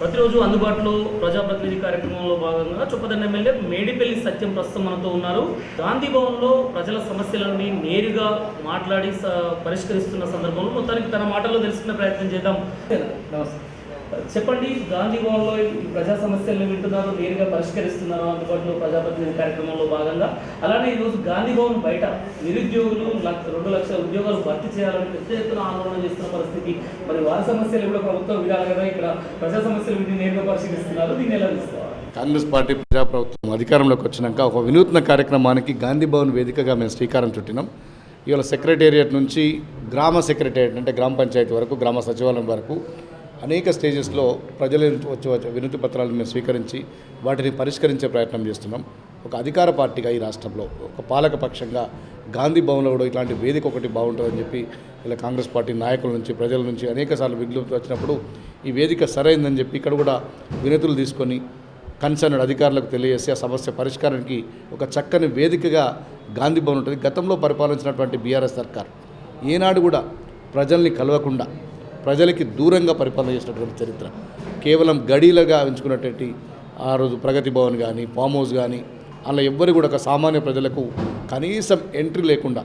ప్రతిరోజు అందుబాటులో ప్రజాప్రతినిధి కార్యక్రమంలో భాగంగా చొప్పదండ ఎమ్మెల్యే మేడిపల్లి సత్యం ప్రస్తుతం మనతో ఉన్నారు. గాంధీ భవన్లో ప్రజల సమస్యలన్నీ నేరుగా మాట్లాడి పరిష్కరిస్తున్న సందర్భంలో మొత్తానికి తన మాటల్లో తెలుసుకునే ప్రయత్నం చేద్దాం. నమస్తే. చెప్పండి గాంధీ భవన్లో ప్రజా సమస్యలను వింటున్నారు నేరుగా పరిష్కరిస్తున్నారు అందుబాటులో ప్రజాప్రతినిధి కార్యక్రమంలో భాగంగా? అలానే ఈరోజు గాంధీ భవన్ బయట నిరుద్యోగులు రెండు లక్షల ఉద్యోగాలు భర్తీ చేయాలని పెద్ద ఎత్తున ఆందోళన చేస్తున్న పరిస్థితి. మరి వారి సమస్యలు కూడా ప్రభుత్వం విడాలి కదా ఇక్కడ ప్రజా సమస్యలు విని నేరుగా పరిశీలిస్తున్నారు దీన్ని ఎలా తీసుకోవాలి కాంగ్రెస్ పార్టీ ప్రజాప్రభుత్వం అధికారంలోకి వచ్చినాక ఒక వినూత్న కార్యక్రమానికి గాంధీ భవన్ వేదికగా మేము శ్రీకారం చుట్టినాం. ఇవాళ సెక్రటేరియట్ నుంచి గ్రామ సెక్రటేరియట్ అంటే గ్రామ పంచాయతీ వరకు గ్రామ సచివాలయం వరకు అనేక స్టేజెస్లో ప్రజల వచ్చే వచ్చే వినతి పత్రాలను మేము స్వీకరించి వాటిని పరిష్కరించే ప్రయత్నం చేస్తున్నాం. ఒక అధికార పార్టీగా ఈ రాష్ట్రంలో ఒక పాలక పక్షంగా గాంధీ భవన్లో కూడా ఇట్లాంటి వేదిక ఒకటి బాగుంటుందని చెప్పి ఇలా కాంగ్రెస్ పార్టీ నాయకుల నుంచి ప్రజల నుంచి అనేక సార్లు విజ్ఞప్తి వచ్చినప్పుడు ఈ వేదిక సరైందని చెప్పి ఇక్కడ కూడా వినతులు తీసుకొని కన్సర్న్ అధికారులకు తెలియజేసి ఆ సమస్య పరిష్కారానికి ఒక చక్కని వేదికగా గాంధీ భవన్ ఉంటుంది. గతంలో పరిపాలించినటువంటి బీఆర్ఎస్ సర్కార్. ఏనాడు కూడా ప్రజల్ని కలవకుండా ప్రజలకి దూరంగా పరిపాలన చేసినటువంటి చరిత్ర. కేవలం గడీలుగా ఎంచుకున్నటువంటి ఆ రోజు ప్రగతి భవన్ కానీ ఫామ్ హౌస్ కానీ అలా ఎవ్వరు కూడా ఒక సామాన్య ప్రజలకు కనీసం ఎంట్రీ లేకుండా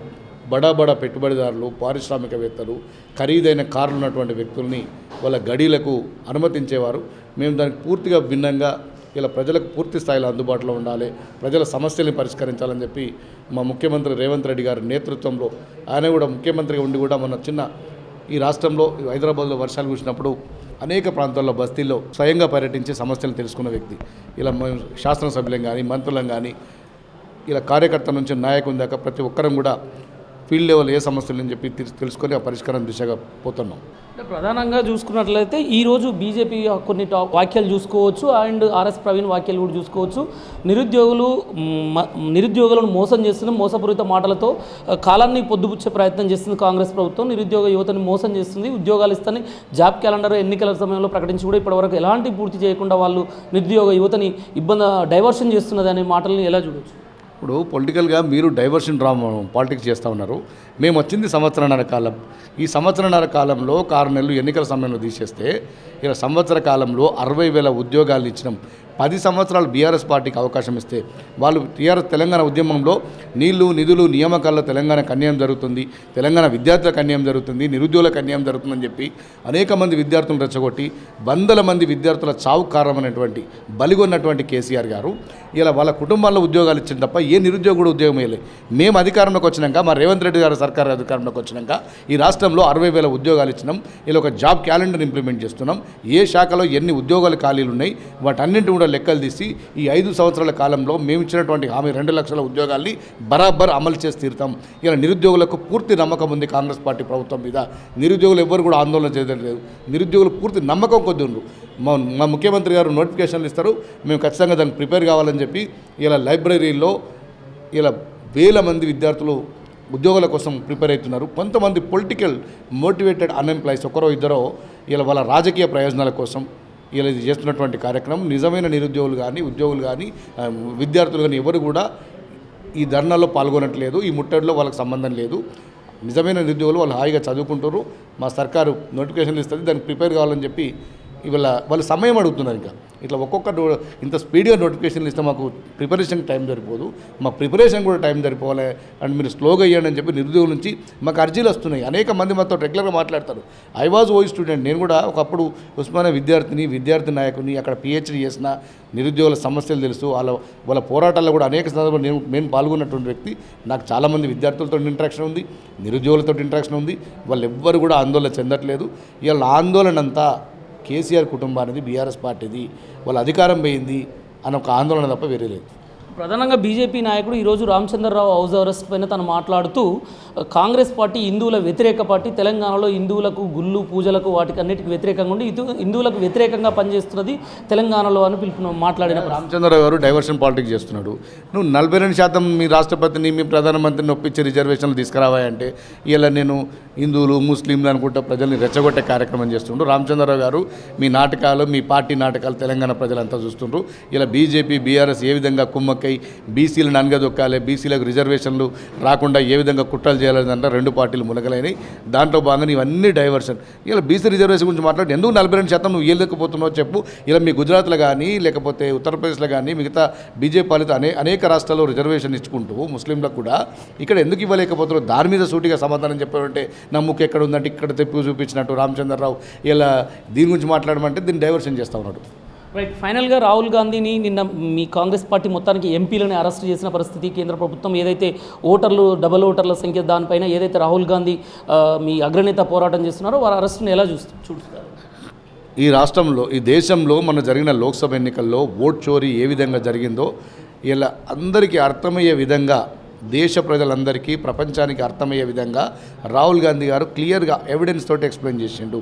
బడా బడా పెట్టుబడిదారులు పారిశ్రామికవేత్తలు ఖరీదైన కార్లు ఉన్నటువంటి వ్యక్తుల్ని వాళ్ళ గడీలకు అనుమతించేవారు. మేము దానికి పూర్తిగా భిన్నంగా ఇలా ప్రజలకు పూర్తి స్థాయిలో అందుబాటులో ఉండాలి ప్రజల సమస్యల్ని పరిష్కరించాలని చెప్పి మా ముఖ్యమంత్రి రేవంత్ రెడ్డి గారి నేతృత్వంలో ఆయన కూడా ముఖ్యమంత్రిగా ఉండి కూడా మన చిన్న ఈ రాష్ట్రంలో హైదరాబాద్లో వర్షాలు కురిసినప్పుడు అనేక ప్రాంతాల్లో బస్తీల్లో స్వయంగా పర్యటించి సమస్యలు తెలుసుకున్న వ్యక్తి. ఇలా శాసనసభ్యులం కానీ మంత్రులం కానీ ఇలా కార్యకర్త నుంచి నాయకుని దాకా ప్రతి ఒక్కరం కూడా ఫీల్డ్ లెవెల్ ఏ సమస్యలు అని చెప్పి తెలుసుకొని ఆ పరిష్కారం దిశగా పోతున్నాం. ప్రధానంగా చూసుకున్నట్లయితే ఈరోజు బీజేపీ కొన్ని టా వాక్యాలు చూసుకోవచ్చు అండ్ ఆర్ఎస్ ప్రవీణ్ వాక్యాలు కూడా చూసుకోవచ్చు. నిరుద్యోగులు మ- నిరుద్యోగులను మోసం చేస్తున్న మోసపూరిత మాటలతో కాలాన్ని పొద్దుపుచ్చే ప్రయత్నం చేస్తుంది కాంగ్రెస్ ప్రభుత్వం నిరుద్యోగ యువతని మోసం చేస్తుంది. ఉద్యోగాలు ఇస్తాని జాబ్ క్యాలెండర్ ఎన్నికల సమయంలో ప్రకటించి కూడా ఇప్పటివరకు ఎలాంటి పూర్తి చేయకుండా వాళ్ళు నిరుద్యోగ యువతని ఇబ్బంది డైవర్షన్ చేస్తున్నది అనే మాటలను ఎలా చూడవచ్చు ఇప్పుడు పొలిటికల్గా మీరు డైవర్షన్ డ్రామా పాలిటిక్స్ చేస్తూ ఉన్నారు. మేము వచ్చింది సంవత్సరన్నర కాలం. ఈ సంవత్సరన్నర కాలంలో ఒక ఆరు నెలలు ఎన్నికల సమయంలో తీసేస్తే ఇలా సంవత్సర కాలంలో అరవై వేల ఉద్యోగాలు ఇచ్చినాం. పది సంవత్సరాలు బీఆర్ఎస్ పార్టీకి అవకాశం ఇస్తే వాళ్ళు టీఆర్ఎస్ తెలంగాణ ఉద్యమంలో నీళ్ళు నిధులు నియామకాల్లో తెలంగాణకు అన్యాయం జరుగుతుంది తెలంగాణ విద్యార్థులకు అన్యాయం జరుగుతుంది నిరుద్యోగులకు అన్యాయం జరుగుతుందని చెప్పి అనేక మంది విద్యార్థులను రెచ్చగొట్టి వందల మంది విద్యార్థుల చావు కారణమైనటువంటి బలిగొన్నటువంటి కేసీఆర్ గారు. ఇలా వాళ్ళ కుటుంబాల్లో ఉద్యోగాలు ఇచ్చిన తప్ప ఏ నిరుద్యోగుడు ఉద్యోగం వేయలేదు మేము అధికారంలోకి వచ్చినాక మా రేవంత్ రెడ్డి గారు సర్కార్ అధికారంలోకి వచ్చినాక ఈ రాష్ట్రంలో అరవై వేల ఉద్యోగాలు ఇచ్చినాం. ఇలా ఒక జాబ్ క్యాలెండర్ ఇంప్లిమెంట్ చేస్తున్నాం. ఏ శాఖలో ఎన్ని ఉద్యోగాలు ఖాళీలు ఉన్నాయి వాటన్నింటి కూడా లెక్కలు తీసి ఈ ఐదు సంవత్సరాల కాలంలో మేము ఇచ్చినటువంటి హామీ రెండు లక్షల ఉద్యోగాల్ని బరాబర్ అమలు చేసి తీరుతాం. ఇలా నిరుద్యోగులకు పూర్తి నమ్మకం ఉంది కాంగ్రెస్ పార్టీ ప్రభుత్వం మీద. నిరుద్యోగులు ఎవ్వరు కూడా ఆందోళన చేయడం లేదు. నిరుద్యోగులు పూర్తి నమ్మకం కొద్ది ఉన్నారు మా మా ముఖ్యమంత్రి గారు నోటిఫికేషన్లు ఇస్తారు. మేము ఖచ్చితంగా దానికి ప్రిపేర్ కావాలని చెప్పి ఇలా లైబ్రరీలో ఇలా వేల మంది విద్యార్థులు ఉద్యోగాల కోసం ప్రిపేర్ అవుతున్నారు. కొంతమంది పొలిటికల్ మోటివేటెడ్ అన్ఎంప్లాయీస్ ఒకరో ఇద్దరో ఇలా వాళ్ళ రాజకీయ ప్రయోజనాల కోసం ఇలా ఇది చేస్తున్నటువంటి కార్యక్రమం. నిజమైన నిరుద్యోగులు కానీ ఉద్యోగులు కానీ విద్యార్థులు కానీ ఎవరు కూడా ఈ ధర్నాలో పాల్గొనట్లేదు ఈ ముట్టడిలో వాళ్ళకి సంబంధం లేదు. నిజమైన నిరుద్యోగులు వాళ్ళు హాయిగా చదువుకుంటారు మా సర్కారు నోటిఫికేషన్లు ఇస్తుంది దానికి ప్రిపేర్ కావాలని చెప్పి ఇవాళ వాళ్ళు సమయం అడుగుతున్నారు ఇంకా. ఇట్లా ఒక్కొక్క ఇంత స్పీడ్గా నోటిఫికేషన్లు ఇస్తే మాకు ప్రిపరేషన్ టైం సరిపోదు. మా ప్రిపరేషన్ కూడా టైం సరిపోవాలి. అండ్ మీరు స్లోగా ఇవ్వండి అని చెప్పి నిరుద్యోగుల నుంచి మాకు అర్జీలు వస్తున్నాయి. అనేక మంది మాతో రెగ్యులర్గా మాట్లాడతారు. ఐ వాజ్ ఓ స్టూడెంట్ నేను కూడా ఒకప్పుడు ఉస్మానియా విద్యార్థిని విద్యార్థి నాయకుని అక్కడ పిహెచ్డి చేసిన నిరుద్యోగుల సమస్యలు తెలుసు. వాళ్ళ వాళ్ళ పోరాటాల్లో కూడా అనేక సందర్భాలు నేను నేను పాల్గొన్నటువంటి వ్యక్తి. నాకు చాలామంది విద్యార్థులతో ఇంట్రాక్షన్ ఉంది. నిరుద్యోగులతో ఇంట్రాక్షన్ ఉంది. వాళ్ళు ఎవ్వరు కూడా ఆందోళన చెందట్లేదు. వీళ్ళ ఆందోళన అంతా కేసీఆర్ కుటుంబానిది బీఆర్ఎస్ పార్టీది వాళ్ళ అధికారం పోయింది అని ఒక ఆందోళన తప్ప వేరే లేదు. ప్రధానంగా బీజేపీ నాయకుడు ఈరోజు రామచంద్రరావు హౌస్ అరెస్ట్ పైన తను మాట్లాడుతూ కాంగ్రెస్ పార్టీ హిందువుల వ్యతిరేక పార్టీ తెలంగాణలో హిందువులకు గుళ్ళు పూజలకు వాటికి అన్నిటికీ వ్యతిరేకంగా ఉండి హిందూ హిందువులకు వ్యతిరేకంగా పనిచేస్తున్నది తెలంగాణలో అని పిలుపు మాట్లాడిన రామచంద్రరావు గారు డైవర్షన్ పాలిటిక్స్ చేస్తున్నాడు. నువ్వు నలభై రెండు శాతం మీ రాష్ట్రపతిని మీ ప్రధానమంత్రిని ఒప్పించి రిజర్వేషన్లు తీసుకురావాయంటే ఇలా నేను హిందువులు ముస్లింలు అనుకుంటా ప్రజల్ని రెచ్చగొట్టే కార్యక్రమం చేస్తుండ్రు. రామచంద్రరావు గారు మీ నాటకాలు మీ పార్టీ నాటకాలు తెలంగాణ ప్రజలంతా చూస్తుండ్రు. ఇలా బీజేపీ బీఆర్ఎస్ ఏ విధంగా కుమ్మక్కై బీసీలను అనగదొక్కాలి బీసీలకు రిజర్వేషన్లు రాకుండా ఏ విధంగా కుట్రలు చేయాలంటే రెండు పార్టీలు ములగలైనవి దాంట్లో భాగంగా ఇవన్నీ డైవర్షన్. ఇలా బీసీ రిజర్వేషన్ గురించి మాట్లాడి ఎందుకు నలభై రెండు శాతం నువ్వు ఇవ్వలేకపోతున్నావు చెప్పు. ఇలా మీ గుజరాత్లో కానీ లేకపోతే ఉత్తరప్రదేశ్లో కానీ మిగతా బీజేపీ పాలిత అనే అనేక రాష్ట్రాల్లో రిజర్వేషన్ ఇచ్చుకుంటూ ముస్లింలకు కూడా ఇక్కడ ఎందుకు ఇవ్వలేకపోతున్నావు దాని మీద సూటిగా సమాధానం చెప్పారంటే నా ముక్కు ఎక్కడ ఉందంటే ఇక్కడ తెప్పి చూపించినట్టు రామచంద్రరావు ఇలా దీని గురించి మాట్లాడమంటే దీన్ని డైవర్షన్ చేస్తూ ఉన్నాడు. రైట్ ఫైనల్గా రాహుల్ గాంధీని నిన్న మీ కాంగ్రెస్ పార్టీ మొత్తానికి ఎంపీలను అరెస్ట్ చేసిన పరిస్థితి కేంద్ర ప్రభుత్వం ఏదైతే ఓటర్లు డబల్ ఓటర్ల సంఖ్య దానిపైన ఏదైతే రాహుల్ గాంధీ మీ అగ్రనేత పోరాటం చేస్తున్నారో వారి అరెస్ట్ని ఎలా చూస్తూ చూస్తారు ఈ రాష్ట్రంలో ఈ దేశంలో మన జరిగిన లోక్సభ ఎన్నికల్లో ఓట్ చోరీ ఏ విధంగా జరిగిందో ఇలా అందరికీ అర్థమయ్యే విధంగా దేశ ప్రజలందరికీ ప్రపంచానికి అర్థమయ్యే విధంగా రాహుల్ గాంధీ గారు క్లియర్గా ఎవిడెన్స్ తోటి ఎక్స్ప్లెయిన్ చేసిండు.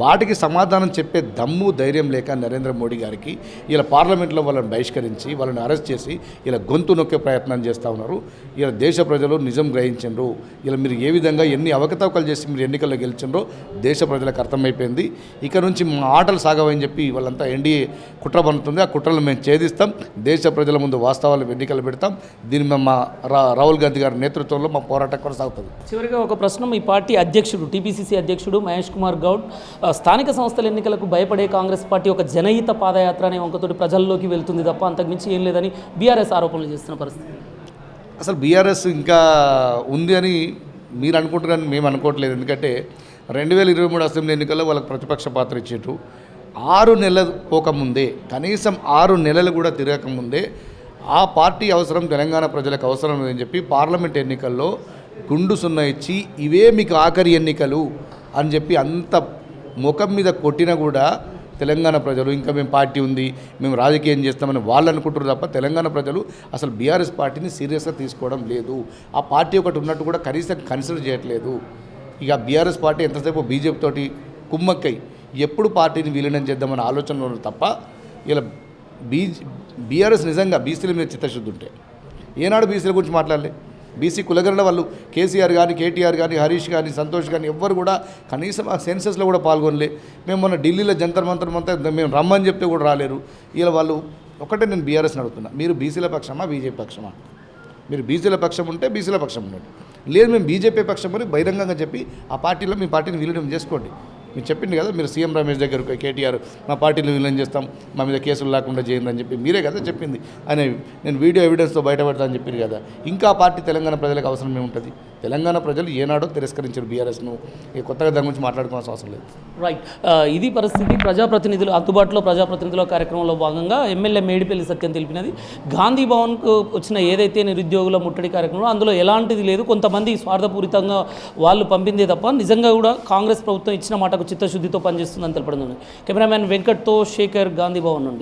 వాటికి సమాధానం చెప్పే దమ్ము ధైర్యం లేక నరేంద్ర మోడీ గారికి ఇలా పార్లమెంట్లో వాళ్ళని బహిష్కరించి వాళ్ళని అరెస్ట్ చేసి ఇలా గొంతు నొక్కే ప్రయత్నం చేస్తూ ఉన్నారు. ఇలా దేశ ప్రజలు నిజం గ్రహించండ్రు. ఇలా మీరు ఏ విధంగా ఎన్ని అవకతవకలు చేసి మీరు ఎన్నికల్లో గెలిచిండ్రో దేశ ప్రజలకు అర్థమైపోయింది. ఇక నుంచి మా ఆటలు సాగవని చెప్పి వాళ్ళంతా ఎన్డీఏ కుట్ర పనుతుంది ఆ కుట్రలు మేము ఛేదిస్తాం. దేశ ప్రజల ముందు వాస్తవాలు ఎన్నికలు పెడతాం. దీని మా రాహుల్ గాంధీ గారి నేతృత్వంలో మా పోరాటం కొనసాగుతుంది. చివరిగా ఒక ప్రశ్న. మీ పార్టీ అధ్యక్షుడు టీపీసీసీ అధ్యక్షుడు మహేష్ కుమార్ గౌడ్ స్థానిక సంస్థల ఎన్నికలకు భయపడే కాంగ్రెస్ పార్టీ ఒక జనహిత పాదయాత్ర అనే వంకతోటి ప్రజల్లోకి వెళ్తుంది తప్ప అంతకుమించి ఏం లేదని బీఆర్ఎస్ ఆరోపణలు చేస్తున్న పరిస్థితి. అసలు బీఆర్ఎస్ ఇంకా ఉంది అని మీరు అనుకుంటున్నారని మేము అనుకోవట్లేదు. ఎందుకంటే రెండు వేల ఇరవై మూడు అసెంబ్లీ ఎన్నికల్లో వాళ్ళకి ప్రతిపక్ష పాత్ర ఇచ్చిండ్రు ఆరు నెలలు పోకముందే కనీసం ఆరు నెలలు కూడా తిరగకముందే ఆ పార్టీ అవసరం తెలంగాణ ప్రజలకు అవసరం లేదని చెప్పి పార్లమెంట్ ఎన్నికల్లో గుండు సున్నా ఇచ్చి ఇవే మీకు ఆఖరి ఎన్నికలు అని చెప్పి అంత ముఖం మీద కొట్టినా కూడా తెలంగాణ ప్రజలు ఇంకా మేము పార్టీ ఉంది మేము రాజకీయం చేస్తామని వాళ్ళు అనుకుంటారు తప్ప తెలంగాణ ప్రజలు అసలు బీఆర్ఎస్ పార్టీని సీరియస్గా తీసుకోవడం లేదు. ఆ పార్టీ ఒకటి ఉన్నట్టు కూడా కనీసం కన్సిడర్ చేయట్లేదు. ఇక బీఆర్ఎస్ పార్టీ ఎంతసేపు బీజేపీ తోటి కుమ్మక్కై ఎప్పుడు పార్టీని విలీనం చేద్దామనే ఆలోచనలో తప్ప ఇలా బీ బీఆర్ఎస్ నిజంగా బీసీల మీద చిత్తశుద్ధి ఉంటే. ఏనాడు బీసీల గురించి మాట్లాడలే? బీసీ కులగరణ వాళ్ళు కేసీఆర్ కానీ కేటీఆర్ కానీ హరీష్ కానీ సంతోష్ కానీ ఎవ్వరు కూడా కనీసం ఆ సెన్సెస్లో కూడా పాల్గొనలే. మేము మొన్న ఢిల్లీలో జంతర్ మంతర్ అంతా మేము రమ్మని చెప్తే కూడా రాలేరు. ఇలా వాళ్ళు ఒకటే నేను బీఆర్ఎస్ని అడుగుతున్నా. మీరు బీసీల పక్షమా బీజేపీ పక్షమా? మీరు బీసీల పక్షం ఉంటే బీసీల పక్షం ఉండండి. లేదు మేము బీజేపీ పక్షం అని బహిరంగంగా చెప్పి ఆ పార్టీలో మీ పార్టీని విలీనం చేసుకోండి. మీరు చెప్పింది కదా మీరు సీఎం రమేష్ దగ్గర కేటీఆర్ మా పార్టీని విలీనం చేస్తాం మా మీద కేసులు లేకుండా చేయండి అని చెప్పి మీరే కదా చెప్పింది. అనే నేను వీడియో ఎవిడెన్స్తో బయటపడతా అని చెప్పింది కదా. ఇంకా పార్టీ తెలంగాణ ప్రజలకు అవసరం ఏముంటుంది? తెలంగాణ ప్రజలు ఏనాడో తిరస్కరించారు బీఆర్ఎస్ను. ఇక కొత్తగా దాని గురించి మాట్లాడుకోవాల్సిన అవసరం లేదు. రైట్ ఇది పరిస్థితి. ప్రజాప్రతినిధులు అందుబాటులో ప్రజాప్రతినిధుల కార్యక్రమంలో భాగంగా ఎమ్మెల్యే మేడిపల్లి సత్యం తెలిపినది. గాంధీ భవన్కు వచ్చిన ఏదైతే నిరుద్యోగుల ముట్టడి కార్యక్రమం అందులో ఎలాంటిది లేదు. కొంతమంది స్వార్థపూరితంగా వాళ్ళు పంపిందే తప్ప నిజంగా కూడా కాంగ్రెస్ ప్రభుత్వం ఇచ్చిన మాటకు చిత్తశుద్ధితో పనిచేస్తుందని తెలపడం జరిగింది. కెమెరామ్యాన్ వెంకట్తో శేఖర్ గాంధీ భవన్ నుండి.